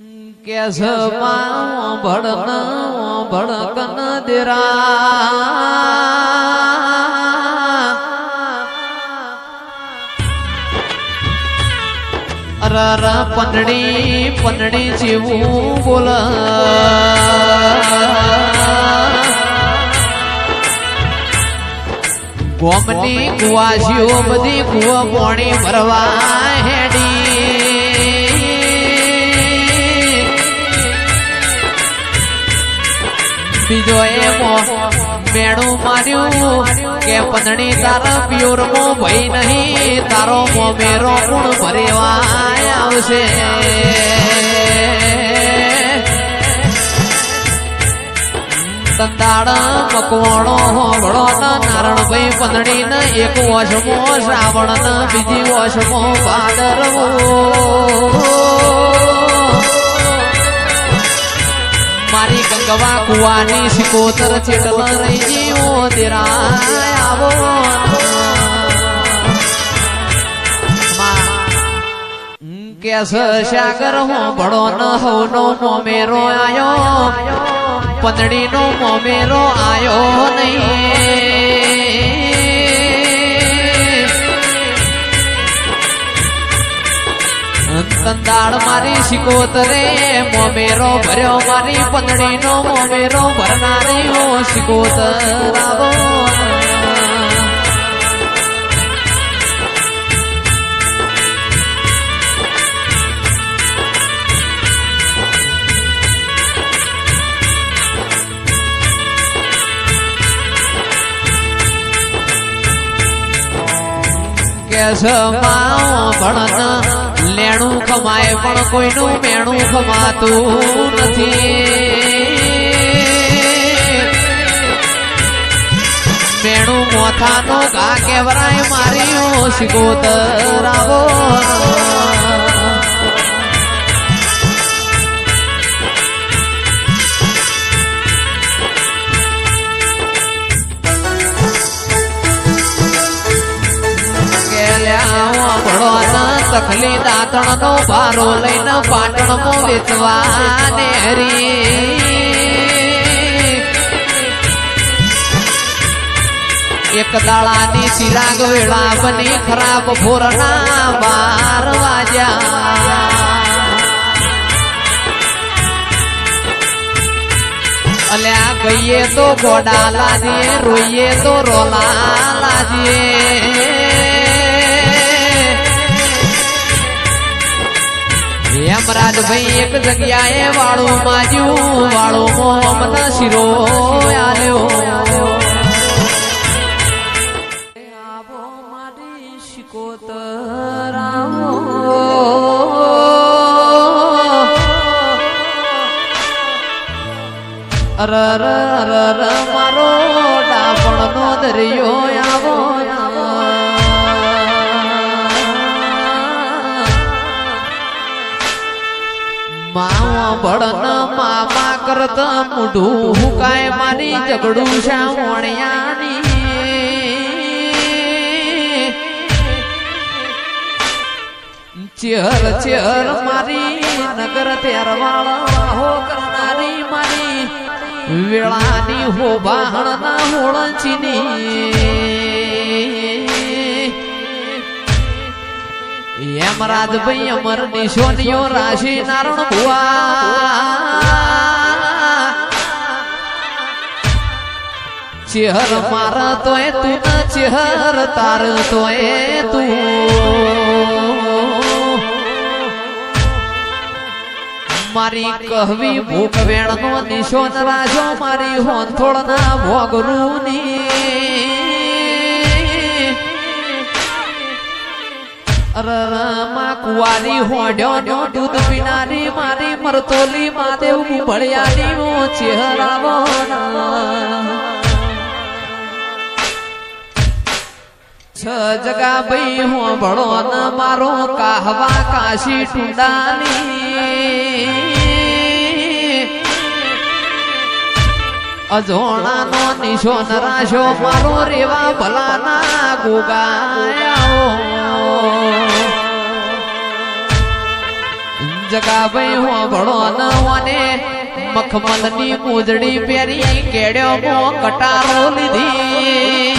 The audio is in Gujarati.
માં ભડન ભડકન દેરા અરર પંડળી પંડળી જેવું બોલ ગોમની કુવાસીઓ બધી કુવા પોણી ભરવા હેડી બીજો એમો મેણું માર્યું કે પંદણી તારા પિયોર મો ભઈ નહીં, તારો મો મેરો ગુણ ભરેવા આવશે. તંદાળ મકવાણો ના નારણ ભાઈ પંદડી ને એક વશમો શ્રાવણ ના બીજી વશમો ભાદરવો. ગંગવા કુવાની શિકોતર ચેટલ રહી જીવો તેરા આવો કેસ સાગર હું ભણો ન હો નો મોમેરો આયો. પંદડી નો મોમેરો આયો નહીં. તંદાળ મારી શિકોતરે, મોમેરો ભર્યો મારી પંદડી નો મોમેરો, ભરનારી હો શિકોતર આવો કેસ માઓ ભણન લેણું ખમાય પણ કોઈનું મેણું ખમાતું નથી. મેણું મોથાનો ઘા કેવરાય મારી શિકોતર તખલી દાંતણ નો ભારો લઈને પાટણ મો વેચવા ને એક દાળાની ચિરાગ વેળા બની ખરાબ ભોરના બાર વાજ્યા અલ્યા ગઈએ તો ગોડા લાજીએ, રોઈએ તો રોલા લાજીએ. યમરાજ ભાઈ એક જગ્યાએ વાળું માજ્યું, વાળું મોહમ્મદ શિરો આલ્યો. અર મારો ડાપણ નો દરિયો ભળન મામા કરત મુઢું હુકાય મારી ઝઘડું શ્યામણિયાની ચેહર ચેહર મારી નગર તેરવાળા હો કરનારી મારી. વેળાની હો બાહણ ના હોળચીની એમ રાજભાઈ અમર નિશોનીઓ રાશિ નારણ ભુવા. ચેહર મારા તોય તું ના ચેહર તાર તોય તું. મારી કહવી ભૂખ વેણ નો નિશોન રાજો મારી હોંથોળ ના ભોગરું ની કુવારી હોડ્યો નો દૂધ પીનારી, મારી મરતોલી માદેવ ભળિયાની નો છ જગા ભાઈ હું ભણો ન મારો કાહવા કાશી ટુંડાની. અજોણાનો નિશો નરાશો મારો રેવા ભલાના ગોગાયાઓ. જગા ભાઈ હું ભણો ભગવાને મખમલની પૂજડી પહેરી કેડ્યો કટારો લીધી.